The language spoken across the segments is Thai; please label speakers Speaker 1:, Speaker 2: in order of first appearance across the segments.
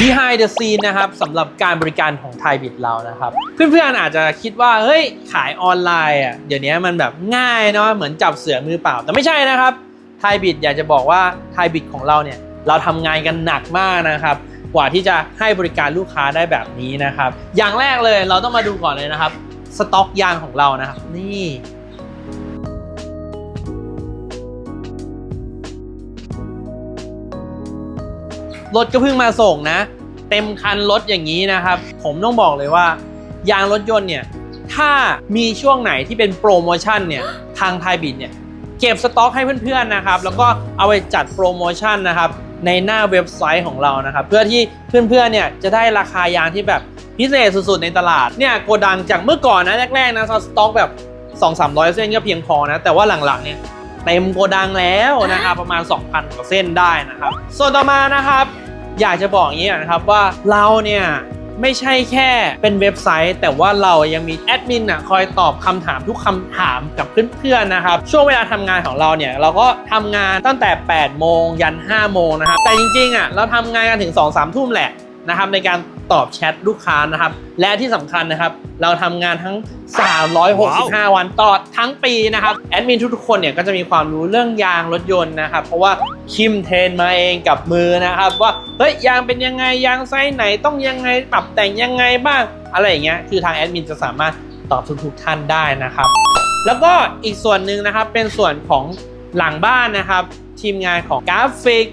Speaker 1: behind the scene นะครับสำหรับการบริการของไทยบิดเรานะครับ เพื่อนๆอาจจะคิดว่าเฮ้ยขายออนไลน์อะเดี๋ยวนี้มันแบบง่ายเนาะเหมือนจับเสือมือเปล่า แต่ไม่ใช่นะครับไทยบิดอยากจะบอกว่าไทยบิดของเราเนี่ยเราทำงานกันหนักมากนะครับ กว่าที่จะให้บริการลูกค้าได้แบบนี้นะครับ อย่างแรกเลยเราต้องมาดูก่อนเลยนะครับสต็อกยางของเรานะครับ นี่ รถก็เพิ่งมาส่งนะ เต็มคันรถอย่างนี้นะครับ ผมต้องบอกเลยว่า ยางรถยนต์เนี่ย ถ้ามีช่วงไหนที่เป็นโปรโมชั่นเนี่ย ทางไทยบิดเนี่ยเก็บสต็อกให้เพื่อนๆนะครับ แล้วก็เอาไปจัดโปรโมชั่นนะครับในหน้าเว็บไซต์ของเรานะครับ เพื่อที่เพื่อนๆเนี่ยจะได้ราคายางที่แบบพิเศษสุดๆในตลาดเนี่ยโกดังจากเมื่อก่อนนะแรกๆนะสต็อกแบบ 2-300 เส้นก็เพียงพอนะ แต่ว่าหลังๆเนี่ยเต็มโกดังแล้วนะครับประมาณ 2,000 กว่าเส้นได้นะครับ ส่วนต่อมานะครับ อยากจะบอกอย่างนี้นะครับว่าเราเนี่ยไม่ใช่แค่เป็นเว็บไซต์ แต่ว่าเรายังมีแอดมินอะคอยตอบคำถามทุกคำถามกับเพื่อนๆนะครับ ช่วงเวลาทำงานของเราเนี่ยเราก็ทำงานตั้งแต่ 8 โมงยัน 5 โมงนะครับ แต่จริงๆอะเราทำงานกันถึง 2-3 ทุ่มแหละนะครับในการ ตอบแชทลูกค้านะครับ และที่สำคัญนะครับ เราทำงานทั้ง 365 วันตลอดทั้งปีนะครับ แอดมินทุกๆคนเนี่ยก็จะมีความรู้เรื่องยางรถยนต์นะครับ เพราะว่าคิมเทรนมาเองกับมือนะครับ ว่าเฮ้ยยางเป็นยังไงยางไซส์ไหนต้องยังไงปรับแต่งยังไงบ้าง อะไรอย่างเงี้ยคือทางแอดมินจะสามารถตอบทุกๆท่านได้นะครับ แล้วก็อีกส่วนหนึ่งนะครับเป็นส่วนของหลังบ้านนะครับ ทีมงานของกราฟิก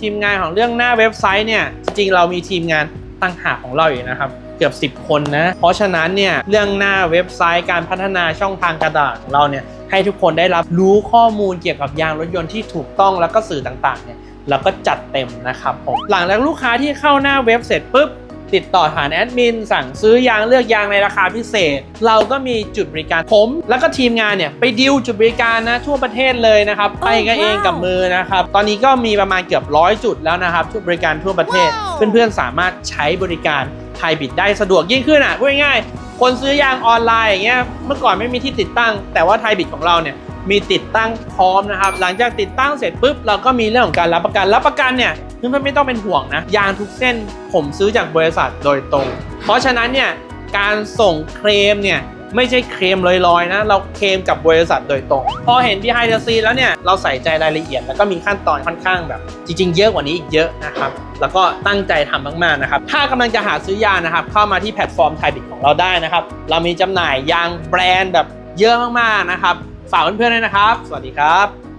Speaker 1: ทีมงานของเรื่องหน้าเว็บไซต์เนี่ยจริงๆเรามีทีมงาน ตั้งหากของเราอยู่นะครับ เกือบ 10 คนนะ เพราะฉะนั้นเนี่ยเรื่องหน้าเว็บไซต์การพัฒนาช่องทางกระดาษของเราเนี่ยให้ทุกคนได้รับรู้ข้อมูลเกี่ยวกับยางรถยนต์ที่ถูกต้องแล้วก็สื่อต่างๆเนี่ยเราก็จัดเต็มนะครับผมหลังจากลูกค้าที่เข้าหน้าเว็บเสร็จปุ๊บ ติดต่อผ่านแอดมินสั่งซื้อยางเลือกยางในราคาพิเศษ เราก็มีจุดบริการผม แล้วก็ทีมงานเนี่ยไปดิวจุดบริการนะทั่วประเทศเลยนะครับไปกันเองกับมือนะครับ ตอนนี้ก็มีประมาณเกือบร้อยจุดแล้วนะครับจุดบริการทั่วประเทศ เพื่อนๆสามารถใช้บริการไทยบิดได้สะดวกยิ่งขึ้นอะพูดง่ายๆคนซื้อยางออนไลน์อย่างเงี้ยเมื่อก่อนไม่มีที่ติดตั้ง แต่ว่าไทยบิดของเราเนี่ย มีติดตั้งพร้อมนะครับ หลังจากติดตั้งเสร็จปุ๊บเราก็มีเรื่องของการรับประกันรับประกันเนี่ยเพื่อนๆไม่ต้องเป็นห่วงนะยางทุกเส้นผมซื้อจากบริษัทโดยตรง เพราะฉะนั้นเนี่ยการส่งเคลมเนี่ยไม่ใช่เคลมลอยๆนะ เราเคลมกับบริษัทโดยตรง พอเห็น behind the scene แล้วเนี่ย เราใส่ใจรายละเอียด แล้วก็มีขั้นตอนค่อนข้างแบบ จริงๆ เยอะกว่านี้อีกเยอะนะครับ แล้วก็ตั้งใจทำมากๆนะครับ ถ้ากำลังจะหาซื้อยานะครับ เข้ามาที่แพลตฟอร์มไทยบิดของเราได้นะครับ เรามีจำหน่ายยางแบรนด์แบบเยอะมากๆนะครับ ฝากเพื่อนๆด้วยนะครับ สวัสดีครับ